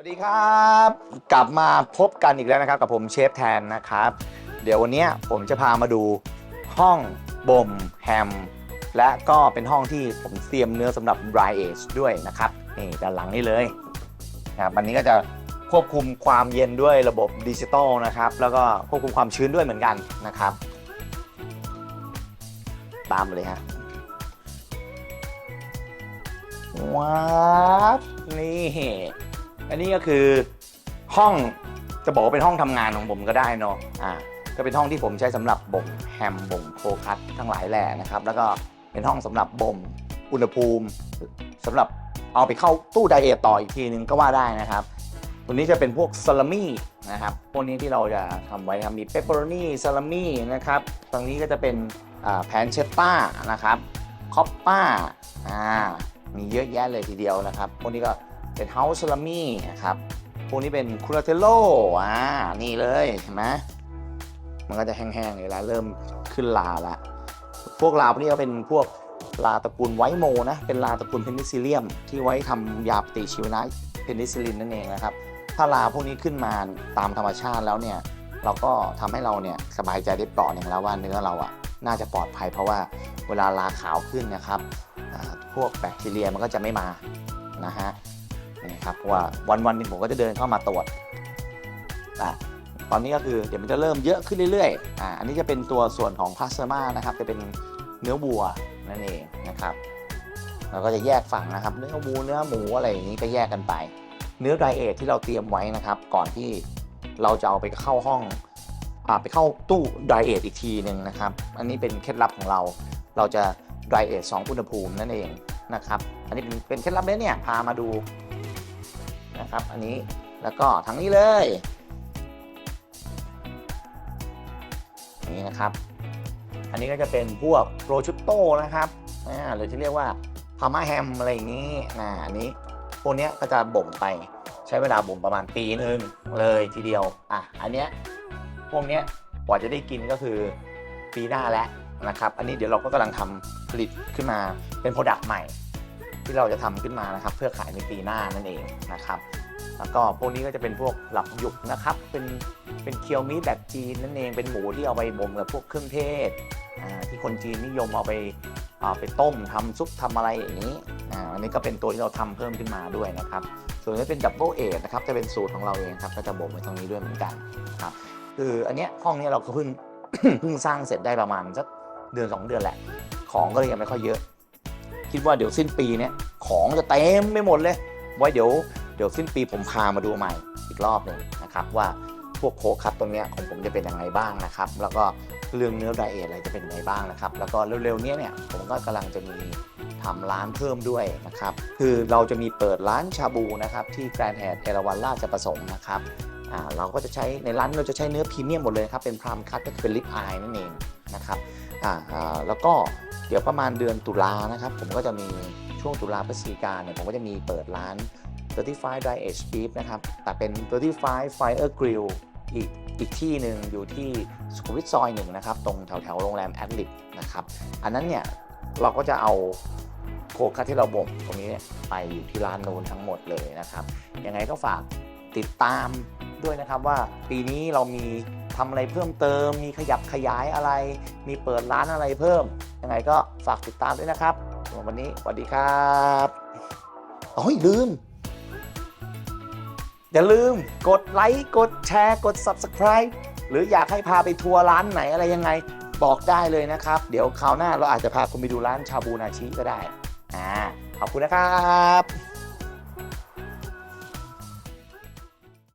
วัสดีครับ กลับมาพบกันอีกแล้วนะครับ กับผมเชฟแทนนะครับ เดี๋ยววันนี้ผมจะพามาดูห้องบ่มแฮม และก็เป็นห้องที่ผมเตรียมเนื้อสำหรับ dry age ด้วยนะครับนี่ด้านหลังนี่เลยนะครับอันนี้ก็จะควบคุมความเย็นด้วยระบบดิจิตอลนะครับ แล้วก็ควบคุมความชื้นด้วยเหมือนกันนะครับ ตามเลยฮะว้าวนี่ อันนี้ก็คือห้องจะบอกว่าเป็นห้องทำงานของผมก็ได้เนาะอ่าก็เป็นห้องที่ผมใช้สำหรับบ่มแฮมบ่มโคคัตทั้งหลายแหล่นะครับ แล้วก็เป็นห้องสำหรับบ่มอุณหภูมิสำหรับเอาไปเข้าตู้ไดเอทต่ออีกทีนึงก็ว่าได้นะครับ ตัวนี้จะเป็นพวกซาลามี่นะครับ พวกนี้ที่เราจะทำไว้ครับมีเปปเปอโรนีซาลามี่นะครับตรงนี้ก็จะเป็นแพนเชตต้านะครับคอปป้าอ่ามีเยอะแยะเลยทีเดียวนะครับ พวกนี้ก็ เป็นเฮาส์ซาลามี่นะครับ พวกนี้เป็นคูราเทโลอ่า นี่เลยเห็นไหมมันก็จะแห้งๆเลยล้วเริ่มขึ้นลาละ พวกลาพวกนี้ก็เป็นพวกลาตระกูลไวโมนะ เป็นลาตระกูลเพนิซิเลียม ที่ไว้ทำยาปฏิชีวนะเพนิซิลินนั่นเองนะครับ ถ้าลาพวกนี้ขึ้นมาตามธรรมชาติแล้วเนี่ย เราก็ทำให้เราเนี่ยสบายใจได้เปราะหนึ่งแล้วว่าเนื้อเราอะน่าจะปลอดภัยเพราะว่าเวลาลาขาวขึ้นนะครับ พวกแบคทีเรียมันก็จะไม่มานะฮะ นี่ครับเพราะว่าวันวันๆนึงผมก็จะเดินเข้ามาตรวจอะตอนนี้ก็คือเดี๋ยวมันจะเริ่มเยอะขึ้นเรื่อยๆอ่าอันนี้จะเป็นตัวส่วนของพลาสมานะครับ จะเป็นเนื้อวัวนั่นเองนะครับเราก็จะแยกฝั่งนะครับ เนื้อวัวเนื้อหมูอะไรอย่างนี้ก็แยกกันไป เนื้อไดเอทที่เราเตรียมไว้นะครับ ก่อนที่เราจะเอาไปเข้าห้องอไปเข้าตู้ไดเอทอีกทีหนึ่งนะครับ อันนี้เป็นเคล็ดลับของเรา เราจะไดเอทสองอุณหภูมินั่นเองนะครับ อันนี้เป็นเป็นเคล็ดลับเลยเนี่ยพามาดู นะครับ อันนี้แล้วก็ทั้งนี้เลยนี่นะครับ อันนี้ก็จะเป็นพวกโรชุตโต้นะครับอ่หรือที่เรียกว่าพามาแฮมอะไรอย่างนี้นะอันนี้พวกนี้ก็จะบ่มไปใช้เวลาบ่มประมาณปีหนึ่งเลยทีเดียวอะอันเนี้ยพวกเนี้ยกว่าจะได้กินก็คือปีหน้าแล้วนะครับ อันนี้เดี๋ยวเราก็กำลังทำผลิตขึ้นมาเป็นโปรดักต์ใหม่ ที่เราจะทำขึ้นมานะครับ เพื่อขายในปีหน้านั่นเองนะครับ แล้วก็พวกนี้ก็จะเป็นพวกหลับหยุกนะครับ เป็นเป็นเคียวมีดแบบจีนนั่นเองเป็นหมูที่เอาไปบ่มกับพวกเครื่องเทศที่คนจีนนิยมเอาไปเอาไปต้มทำซุปทำอะไรอย่างนี้อันนี้ก็เป็นตัวที่เราทำเพิ่มขึ้นมาด้วยนะครับ ส่วนนี้เป็นดับเบิลเอทนะครับจะเป็นสูตรของเราเองครับก็จะบ่มไว้ตรงนี้ด้วยเหมือนกันครับคืออันเนี้ยห้องนี้เราก็เพิ่งเพิ่งสร้างเสร็จได้ประมาณสักเดือนสองเดือนแหละ ของก็เลยยังไม่ค่อยเยอะ คิดว่าเดี๋ยวสิ้นปีเนี้ยของจะเต็มไปหมดเลย ไว้เดี๋ยวเดี๋ยวสิ้นปีผมพามาดูใหม่อีกรอบหนึ่งนะครับว่าพวกโคคัตตรงเนี้ยของผมจะเป็นยังไงบ้างนะครับ แล้วก็เรื่องเนื้อไดเอทอะไรจะเป็นยังไงบ้างนะครับ แล้วก็เร็วๆนี้เนี่ยผมก็กำลังจะมีทำร้านเพิ่มด้วยนะครับ คือเราจะมีเปิดร้านชาบูนะครับที่แกรนด์แฮดเอราวันราชประสงค์นะครับอ่าเราก็จะใช้ในร้านเราจะใช้เนื้อพรีเมียมหมดเลยครับเป็นพรามคัตก็คือเป็นลิปอายนั่นเองนะครับอ่าแล้วก็ เดี๋ยวประมาณเดือนตุลานะครับ ผมก็จะมีช่วงตุลาพฤศจิกาเนี่ยผมก็จะมีเปิดร้าน 35 Dry Age Beef นะครับ แต่เป็น 35 Fire Grill อีกอีกที่หนึ่งอยู่ที่สุขุมวิทซอยหนึ่งนะครับ ตรงแถวแถวโรงแรมแอดลิปนะครับ อันนั้นเนี่ยเราก็จะเอาโคคัสที่เราบ่มตรงนี้ไปอยู่ที่ร้านโน้นทั้งหมดเลยนะครับ ยังไงก็ฝากติดตามด้วยนะครับว่าปีนี้เรามีทำอะไรเพิ่มเติม มีขยับขยายอะไร มีเปิดร้านอะไรเพิ่ม ยังไงก็ฝากติดตามด้วยนะครับส่วนวันนี้สวัสดีครับโอ้ยลืม อย่าลืมกดไลค์กดแชร์กด Subscribe หรืออยากให้พาไปทัวร์ร้านไหนอะไรยังไงบอกได้เลยนะครับ เดี๋ยวคราวหน้าเราอาจจะพาคุณไปดูร้านชาบูนาชิก็ได้อ่าขอบคุณนะครับ